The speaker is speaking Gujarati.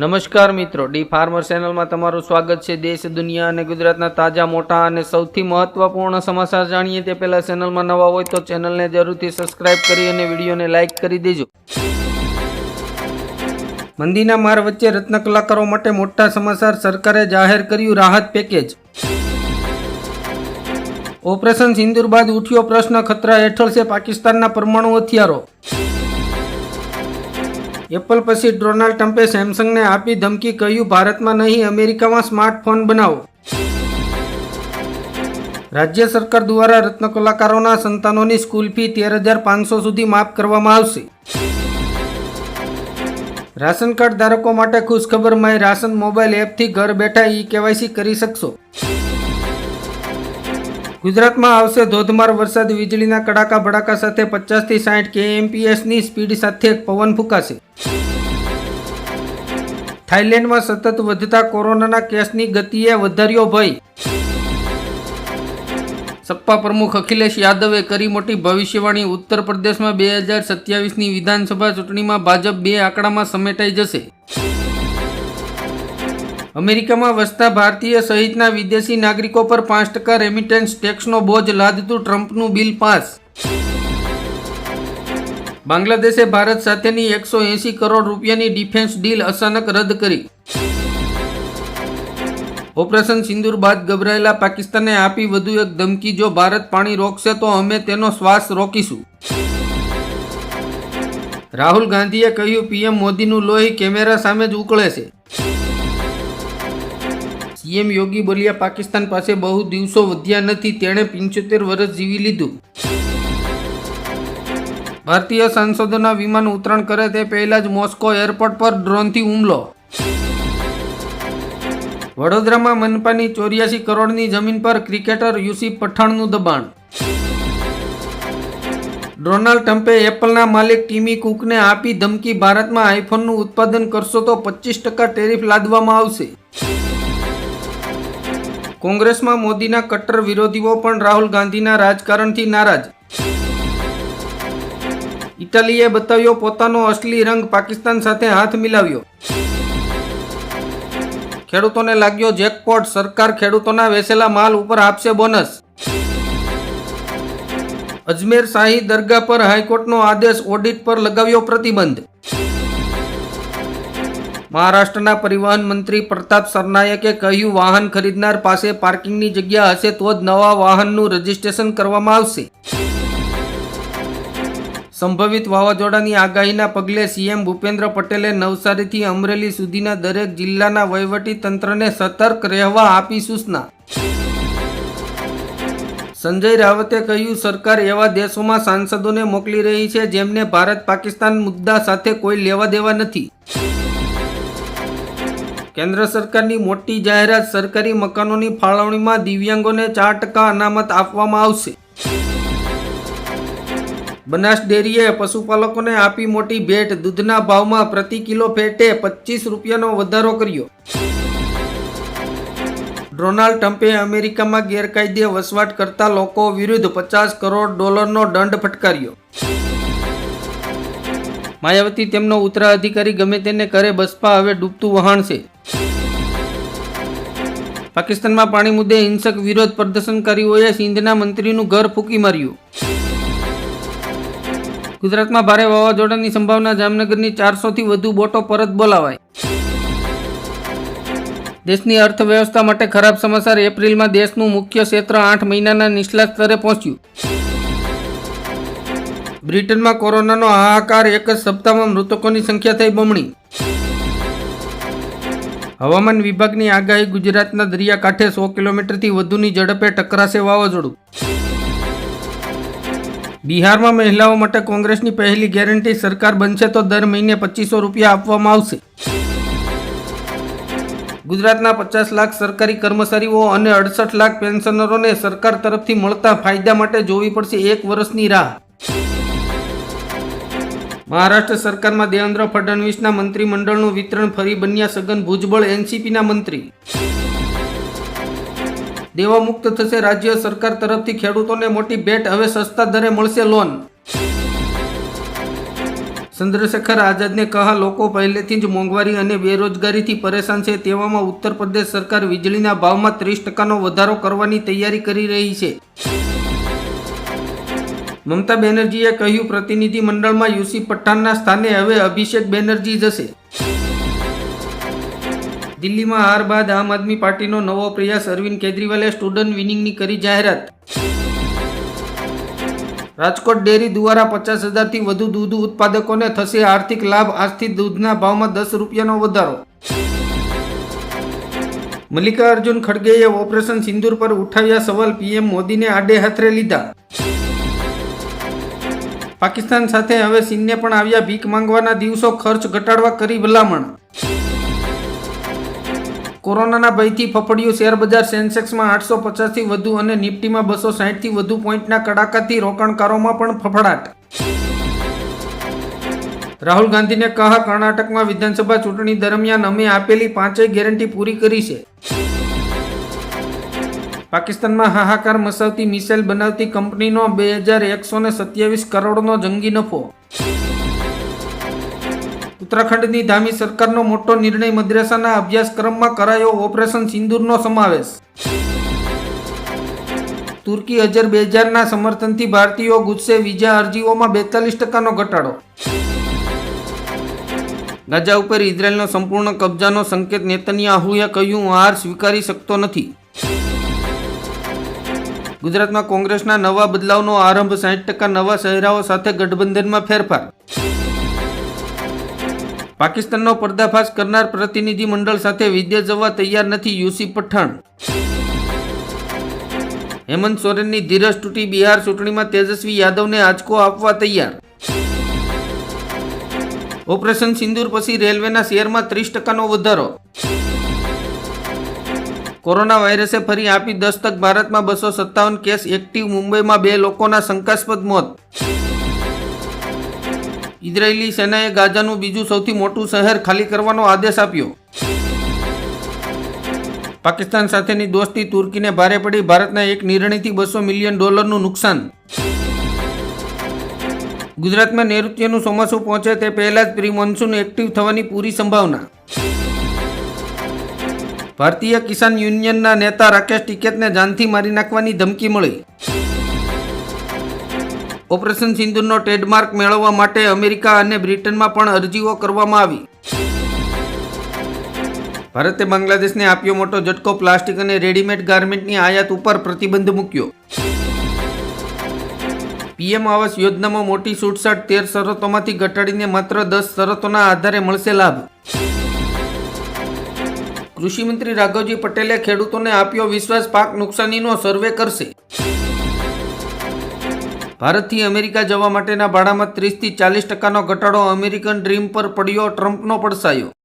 નમસ્કાર મિત્રો, ડી ફાર્મર ચેનલમાં તમારું સ્વાગત છે. દેશ, દુનિયા અને ગુજરાતના તાજા, મોટા અને સૌથી મહત્વપૂર્ણ સમાચાર જાણીએ તે પહેલા ચેનલમાં નવા હોય તો ચેનલને જરૂરથી સબસ્ક્રાઇબ કરી અને વિડીયોને લાઇક કરી દેજો. મંદીના માર વચ્ચે રત્ન કલાકારો માટે મોટા સમાચાર સરકારે જાહેર કર્યું રાહત પેકેજ. ઓપરેશન સિંદૂર બાદ ઉઠ્યો પ્રશ્ન, ખતરા હેઠળ છે પાકિસ્તાનના પરમાણુ હથિયારો. એપલ પછી ડોનાલ્ડ ટ્રમ્પે સેમસંગને આપી ધમકી કહ્યું, ભારતમાં નહીં, અમેરિકામાં સ્માર્ટફોન બનાવો. રાજ્ય સરકાર દ્વારા રત્ન કલાકારોના સંતાનોની સ્કૂલ ફી તેર હજાર પાંચસો સુધી માફ કરવામાં આવશે. રાશન કાર્ડ ધારકો માટે ખુશખબર, માય રાશન મોબાઈલ એપથી ઘર બેઠા ઈ કેવાયસી કરી શકશો. ગુજરાતમાં આવશે ધોધમાર વરસાદ. વીજળીના કડાકા ભડાકા સાથે પચાસથી સાઠ કેએમપીએસની સ્પીડ સાથે પવન ફૂંકાશે. થાઇલેન્ડમાં સતત વધતા કોરોનાના કેસની ગતિએ વધાર્યો ભય. સપા પ્રમુખ અખિલેશ યાદવે કરી મોટી ભવિષ્યવાણી. ઉત્તર પ્રદેશમાં બે હજાર સત્યાવીસની વિધાનસભા ચૂંટણીમાં ભાજપ બે આંકડામાં સમેટાઈ જશે. અમેરિકામાં વસતા ભારતીય સહિતના વિદેશી નાગરિકો પર પાંચ ટકા રેમિટેન્સ ટેક્સનો બોજ લાદતું ટ્રમ્પનું બિલ પાસ. બાંગ્લાદેશે ભારત સાથેની એકસો એંસી કરોડ રૂપિયાની ડિફેન્સ ડીલ અચાનક રદ કરી. ઓપરેશન સિંદૂર બાદ ગભરાયેલા પાકિસ્તાને આપી વધુ એક ધમકી, જો ભારત પાણી રોકશે તો અમે તેનો શ્વાસ રોકીશું. રાહુલ ગાંધીએ કહ્યું, પીએમ મોદીનું લોહી કેમેરા સામે જ ઉકળે છે. સીએમ યોગી બોલ્યા પાકિસ્તાન પાસે બહુ દિવસો વધ્યા નથી, તેણે પંચોતેર વર્ષ જીવી લીધું. ભારતીય સાંસદોના વિમાન ઉતરાણ કરે તે પહેલા જ મોસ્કો એરપોર્ટ પર ડ્રોનથી હુમલો. વડોદરામાં મનપાની ચોર્યાસી કરોડની જમીન પર ક્રિકેટર યુસી પઠાણનું દબાણ. ડોનાલ્ડ ટ્રમ્પે એપલના માલિક ટીમી કુકને આપી ધમકી, ભારતમાં આઈફોનનું ઉત્પાદન કરશો તો પચીસ ટકા ટેરિફ લાદવામાં આવશે. કોંગ્રેસમાં મોદીના કટ્ટર વિરોધીઓ પણ રાહુલ ગાંધીના રાજકારણથી નારાજ. ઇટાલીએ બતાવ્યો પોતાનો અસલી રંગ પાકિસ્તાન સાથે હાથ મિલાવ્યો. ખેડૂતોને લાગ્યો જેકપોટ, સરકાર ખેડૂતોના વેસેલા માલ ઉપર આપશે બોનસ. અજમેર શાહી દરગાહ પર હાઈકોર્ટનો આદેશ ઓડિટ પર લગાવ્યો પ્રતિબંધ. મહારાષ્ટ્રના પરિવહન મંત્રી પ્રતાપ સરનાયકે કહ્યું, વાહન ખરીદનાર પાસે પાર્કિંગની જગ્યા હશે તો જ નવા વાહનનું રજીસ્ટ્રેશન કરવામાં આવશે. સંભવિત વાવાઝોડાની આગાહીના પગલે સીએમ ભૂપેન્દ્ર પટેલે નવસારીથી અમરેલી સુધીના દરેક જિલ્લાના વહીવટી તંત્રને સતર્ક રહેવા આપી સૂચના. સંજય રાવતે કહ્યું, સરકાર એવા દેશોમાં સાંસદોને મોકલી રહી છે જેમને ભારત પાકિસ્તાન મુદ્દા સાથે કોઈ લેવા દેવા નથી. કેન્દ્ર સરકારની મોટી જાહેરાત સરકારી મકાનોની ફાળવણીમાં દિવ્યાંગોને ચાર ટકા અનામત આપવામાં આવશે. બનાસ ડેરીએ પશુપાલકોને આપી મોટી ભેટ. દૂધના ભાવમાં પ્રતિ કિલો ફેટે પચીસ રૂપિયાનો વધારો કર્યો. ડોનાલ્ડ ટ્રમ્પે અમેરિકામાં ગેરકાયદે વસવાટ કરતા લોકો વિરુદ્ધ પચાસ કરોડ ડોલરનો દંડ ફટકાર્યો. માયાવતી તેમનો ઉત્તરાધિકારી ગમે તેને કરે, બસપા હવે ડૂબતું વહાણ છે. પાકિસ્તાનમાં પાણી મુદ્દે હિંસક વિરોધ પ્રદર્શનકારીઓએ સિંધના મંત્રીનું ઘર ફૂંકી માર્યું. ગુજરાતમાં ભારે વાવાઝોડાની સંભાવના જામનગરની ચારસોથી વધુ બોટો પરત બોલાવાય. દેશની અર્થવ્યવસ્થા માટે ખરાબ સમાચાર એપ્રિલમાં દેશનું મુખ્ય ક્ષેત્ર આઠ મહિનાના નિચલા સ્તરે પહોંચ્યું. બ્રિટનમાં કોરોનાનો હાહાકાર એક જ સપ્તાહમાં મૃતકોની સંખ્યા થઈ બમણી. હવામાન વિભાગની આગાહી ગુજરાતના દરિયાકાંઠે સો કિલોમીટરથી વધુની ઝડપે ટકરાશે વાવાઝોડું. બિહારમાં મહિલાઓ માટે કોંગ્રેસની પહેલી ગેરંટી સરકાર બનશે તો દર મહિને પચીસો રૂપિયા આપવામાં આવશે. ગુજરાતના પચાસ લાખ સરકારી કર્મચારીઓ અને અડસઠ લાખ પેન્શનરોને સરકાર તરફથી મળતા ફાયદા માટે જોવી પડશે એક વર્ષની રાહ. મહારાષ્ટ્ર સરકારમાં દેવેન્દ્ર ફડણવીસના મંત્રીમંડળનું વિતરણ ફરી બન્યા સઘન ભુજબળ એનસીપીના મંત્રી. દેવામુક્ત થશે રાજ્ય સરકાર તરફથી ખેડૂતોને મોટી ભેટ, હવે સસ્તા દરે મળશે લોન. ચંદ્રશેખર આઝાદને કહા, લોકો પહેલેથી જ મોંઘવારી અને બેરોજગારીથી પરેશાન છે, તેવામાં ઉત્તર પ્રદેશ સરકાર વીજળીના ભાવમાં ત્રીસ ટકાનો વધારો કરવાની તૈયારી કરી રહી છે. મમતા બેનર્જીએ કહ્યું, પ્રતિનિધિ મંડળમાં યુસી પઠાણના સ્થાને હવે અભિષેક બેનર્જી જશે. દિલ્હીમાં હાર બાદ આમ આદમી પાર્ટીનો નવો પ્રયાસ અરવિંદ કેજરીવાલે સ્ટુડન્ટ વિનિંગની કરી જાહેરાત. રાજકોટ ડેરી દ્વારા પચાસ હજારથી વધુ દૂધ ઉત્પાદકોને થશે આર્થિક લાભ. આજથી દૂધના ભાવમાં દસ રૂપિયાનો વધારો. મલ્લિકાર્જુન ખડગેએ ઓપરેશન સિંદૂર પર ઉઠાવ્યા સવાલ. પીએમ મોદીને આડે હાથરે લીધા. પાકિસ્તાન સાથે હવે ચીનને પણ આવ્યા ભીખ માંગવાના દિવસો ખર્ચ ઘટાડવા કરી ભલામણ. કોરોનાના ભયથી ફફડ્યું શેરબજાર સેન્સેક્સમાં આઠસો પચાસથી વધુ અને નિફ્ટીમાં બસો સાહીઠથી વધુ પોઈન્ટના કડાકાથી રોકાણકારોમાં પણ ફફડાટ. રાહુલ ગાંધીને કહા, કર્ણાટકમાં વિધાનસભા ચૂંટણી દરમિયાન અમે આપેલી પાંચેય ગેરંટી પૂરી કરી છે. પાકિસ્તાનમાં હાહાકાર મચાવતી મિસાઇલ બનાવતી કંપનીનો બે હજાર એકસો ને સત્યાવીસ કરોડનો જંગી નફો. ઉત્તરાખંડની ધામી સરકારનો મોટો નિર્ણય મદ્રેસાના અભ્યાસક્રમમાં કરાયો ઓપરેશન સિંદૂરનો સમાવેશ. તુર્કી અજર બેજારના સમર્થનથી ભારતીયો ગુસ્સે વિઝા અરજીઓમાં બેતાલીસ ટકાનો ઘટાડો. ગાઝા ઉપર ઇઝરાયેલનો સંપૂર્ણ કબજાનો સંકેત નેતન્યાહુએ કહ્યું હાર સ્વીકારી શકતો નથી. ગુજરાતમાં કોંગ્રેસના નવા બદલાવનો આરંભ સાઠ ટકા નવા ચહેરાઓ સાથે ગઠબંધનમાં ફેરફાર. પાકિસ્તાનનો પર્દાફાશ કરનાર પ્રતિનિધિ મંડળ સાથે વિદેશ જવા તૈયાર નથી યુસી પઠાણ. હેમંત સોરેનની ધીરજ તૂટી બિહાર ચૂંટણીમાં તેજસ્વી યાદવને આંચકો આપવા તૈયાર. ઓપરેશન સિંદૂર પછી રેલવેના શેરમાં ત્રીસ ટકાનો વધારો. કોરોના વાયરસે ફરી આપી દસ્તક. ભારતમાં બસો સત્તાવન કેસ એક્ટિવ. મુંબઈમાં બે લોકોના શંકાસ્પદ મોત. ઇઝરાયેલી સેનાએ ગાઝાનું બીજું સૌથી મોટું શહેર ખાલી કરવાનો આદેશ આપ્યો. પાકિસ્તાન સાથેની દોસ્તી તુર્કીને ભારે પડી. ભારતના એક નિર્ણયથી બસો મિલિયન ડોલરનું નુકસાન. ગુજરાતમાં નૈઋત્યનું ચોમાસું પહોંચે તે પહેલા જ પ્રી મોન્સૂન એક્ટિવ થવાની પૂરી સંભાવના. ભારતીય કિસાન યુનિયનના નેતા રાકેશ ટિકેતને જાનથી મારી નાખવાની ધમકી મળી. ઓપરેશન સિંધુનો ટ્રેડમાર્ક મેળવવા માટે અમેરિકા અને બ્રિટનમાં પણ અરજીઓ કરવામાં આવી. ભારતે બાંગ્લાદેશને આપ્યો મોટો ઝટકો પ્લાસ્ટિક અને રેડીમેડ ગાર્મેન્ટની આયાત ઉપર પ્રતિબંધ મૂક્યો. પીએમ આવાસ યોજનામાં મોટી છૂટછાટ તેર શરતોમાંથી ઘટાડીને માત્ર દસ શરતોના આધારે મળશે લાભ. કૃષિમંત્રી રાઘવજી પટેલે ખેડૂતોને આપ્યો વિશ્વાસ, પાક નુકસાનીનો સર્વે કરશે. ભારતથી અમેરિકા જવા માટેના ભાડામાં ત્રીસથી ચાલીસ ટકાનો ઘટાડો અમેરિકન ડ્રીમ પર પડ્યો, ટ્રમ્પનો પડસાયો.